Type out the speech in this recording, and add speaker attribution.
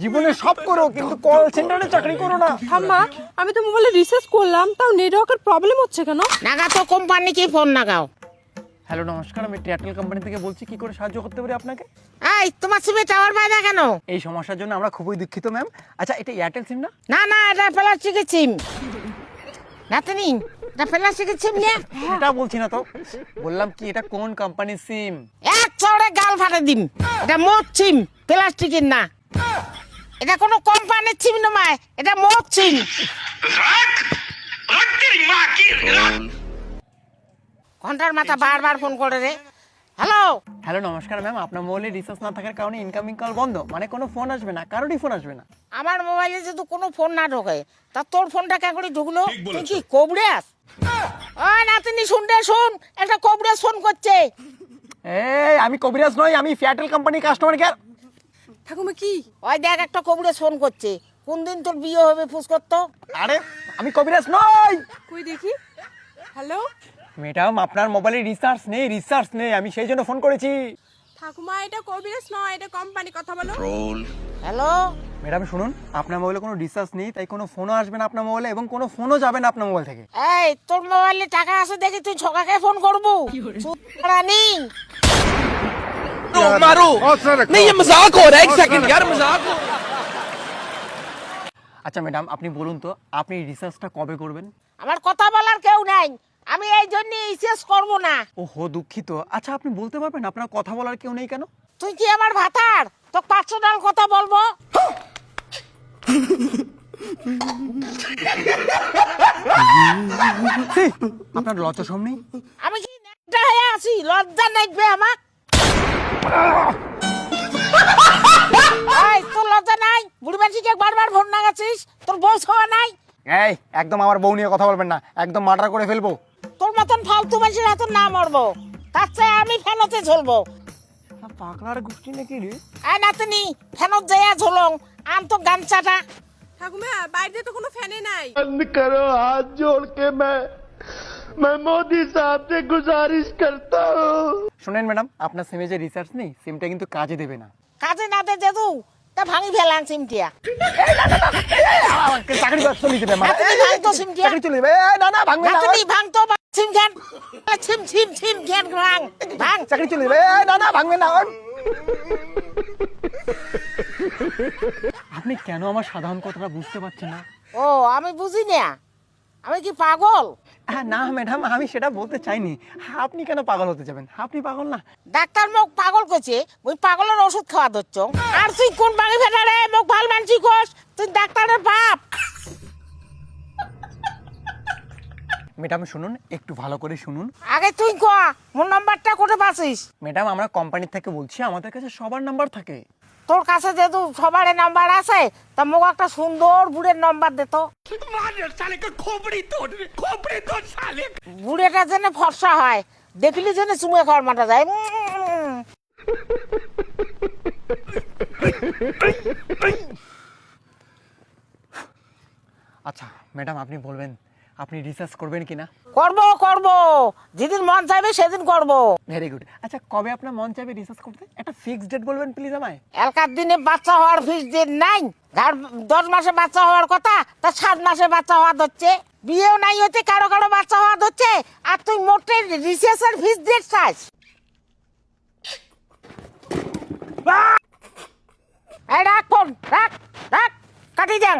Speaker 1: জীবনে সব করো কিন্তু কল সেন্টারে চাকরি করো না।
Speaker 2: ঠাম্মা আমি তো মোবাইলে রিসার্চ করলাম তাও নেটওয়ার্কের প্রবলেম হচ্ছে কেন?
Speaker 3: নাগা তো কোম্পানিকে ফোন নাগাও?
Speaker 1: হ্যালো নমস্কার আমি এয়ারটেল কোম্পানি থেকে বলছি কি করে সাহায্য করতে পারি আপনাকে?
Speaker 3: এই তোমার সিমে টাওয়ার পায় না কেন?
Speaker 1: এই সমস্যার জন্য আমরা খুবই দুঃখিত ম্যাম আচ্ছা এটা এয়ারটেল সিম না?
Speaker 3: না না এটা প্লাস্টিকের সিম নাতনি এটা প্লাস্টিকের সিম নিয়ে
Speaker 1: এটা বলছি না তো। বললাম কি এটা কোন কোম্পানির সিম
Speaker 3: এক চড়ে গাল ফাটে দিন এটা মোট সিম প্লাস্টিকের না। এটা কোনো কোম্পানির সিম নয় এটা মোট সিম ঘণ্টার মাথা বারবার ফোন করে রে। হ্যালো
Speaker 1: হ্যালো নমস্কার ম্যাম। আপনার মোবাইলে রিচার্জ না থাকার কারণে ইনকামিং কল বন্ধ। মানে কোনো ফোন আসবে না। কারোরই ফোন আসবে না।
Speaker 3: আমার মোবাইলে যদি কোনো ফোন না ঢোকে তা তোর ফোনটা কে করে ঢুকলো? তুই কি কবড়াস ওই নাতনি শুনতে শুন। একটা কবড়াস ফোন করছে।
Speaker 1: এই আমি কবিরাজ নই আমি এয়ারটেল কোম্পানি কাস্টমার কেয়ার
Speaker 2: ঠাকুমা কি?
Speaker 3: ওই দেখ একটা কবড়াস ফোন করছে। কোন দিন তোর বিয়ে হবে ফুস করতো
Speaker 1: আরে আমি কবিরাজ নই!
Speaker 2: কই দেখি? হ্যালো?
Speaker 1: ম্যাডাম আপনার মোবাইলে রিচার্জ নেই রিচার্জ নেই আমি সেই জন্য ফোন করেছি।
Speaker 2: ঠাকুমা এটা কবিরাজ নয় এটা কোম্পানি কথা বলো।
Speaker 3: হ্যালো?
Speaker 1: ম্যাডাম শুনুন আপনার মোবাইলে কোনো রিচার্জ নেই তাই কোনো ফোনও আসবে না আপনার মোবাইলে এবং কোনো ফোনও যাবে না আপনার মোবাইল থেকে।
Speaker 3: এই তোর মোবাইলে টাকা আছে দেখি তুই ছকাকে ফোন করব? রানি
Speaker 4: मारो नहीं ये मजाक हो रहा है एक सेकंड यार मजाक हो
Speaker 1: আচ্ছা ম্যাডাম আপনি বলুন তো আপনি রিচার্জটা কবে করবেন
Speaker 3: আমার কথা বলার কেউ নাই আমি এই জন্য শেষ করবো না
Speaker 1: ও হো দুঃখিত আচ্ছা আপনি বলতে পারবেন আপনার কথা বলার কেউ নেই কেন
Speaker 3: তুই কি আমার ভাতার তো পাঁচশো ডাল কথা বলবো
Speaker 1: ছি, আপনার লজ্জা সম নেই
Speaker 3: আমি কি নেকটা হয়ে আছি লজ্জা নেকবে আমার এই তোর লজ্জা নাই? বুড়ি মানুষকে বারবার ফোন লাগাচ্ছিস তোর বউ ছোঁয়া নাই?
Speaker 1: এই একদম আমার বউ নিয়ে কথা বলবেন না। একদম মার্ডার করে ফেলব।
Speaker 3: তোর মতন ফালতু মানুষের হাতে না মরবো। তার চেয়ে আমি ফেনতে ঝুলবো।
Speaker 1: পাগলার গোষ্ঠী নাকি রে?
Speaker 3: আই নাতনি ফেনত যাইয়া ঝোলং আন তো গামছাটা।
Speaker 2: ঠাকুমা বাইরে তো কোনো ফ্যানে নাই।
Speaker 5: বন্ধ করো হাত জোড় কে मैं मैं मोदी साहब से गुजारिश करता हूँ
Speaker 1: শোনেন ম্যাডাম আপনার সিমে যে রিচার্জ নেই সিমটা কিন্তু কাজে দেবে না
Speaker 3: কাজে না দে যেদু তা ভাঙি ফেলান সিমটিয়া
Speaker 1: চাকরি বাদ চলে যাবে আমার।
Speaker 3: নাতনি ভাঙ তো সিমটিয়া
Speaker 1: চাকরি চলে যাবে এই, না না ভাঙবে না
Speaker 3: নাতনি ভাঙ তো বা- সিম খেন সিম সিম সিম খেন ভাঙ ভাঙ
Speaker 1: চাকরি চলে যাবে এই, না না ভাঙবে না ওই। আপনি কেন আমার সাধারণ কথাটা বুঝতে পারছেন না
Speaker 3: ও আমি বুঝি না আমি কি পাগল
Speaker 1: হ্যাঁ, না ম্যাডাম আমি সেটা বলতে চাইনি। আপনি কেন পাগল হতে যাবেন? আপনি পাগল না।
Speaker 3: ডাক্তার মোক পাগল করছে ওই পাগলের ওষুধ খাওয়া ধরছ। আর তুই কোন ভাঙি ফেটা রে মোক ভালো মানছি কোস? তুই ডাক্তারের বাপ।
Speaker 1: ম্যাডাম শুনুন একটু ভালো করে শুনুন।
Speaker 3: আগে তুই কয়া মোর নাম্বারটা কোটে পাছিস
Speaker 1: ম্যাডাম আমরা কোম্পানি থেকে বলছি আমাদের কাছে সবার নাম্বার থাকে।
Speaker 3: তোর কাছে যেহেতু সবার নাম্বার আছে তা মোক একটা সুন্দর বুড়ের নাম্বার দে তো।
Speaker 4: তোর
Speaker 3: বুড়েটা যেন ফর্সা হয় দেখলি যেন চুমে খাওয়ার মাথা যায়।
Speaker 1: আচ্ছা ম্যাডাম আপনি বলবেন আপনি রিসার্চ করবেন কিনা?
Speaker 3: করব করব। যেদিন মন চাইবে সেদিন করব।
Speaker 1: ভেরি গুড আচ্ছা কবে আপনার মন চাইবে রিসার্চ করতে? একটা ফিক্সড ডেট বলবেন প্লিজ আমায়।
Speaker 3: এলকার দিনে বাচ্চা হওয়ার ফিস ডেট নাই। দশ মাসে বাচ্চা হওয়ার কথা তা সাত মাসে বাচ্চা হওয়া ধরছে। বিয়েও নাই হচ্ছে কারও কারও বাচ্চা হওয়া ধরছে। আর তুই মোটে রিসেসের ফিস দিয়ে চাস। এই রাখ ফোন রাখ রাখ কাটি যান।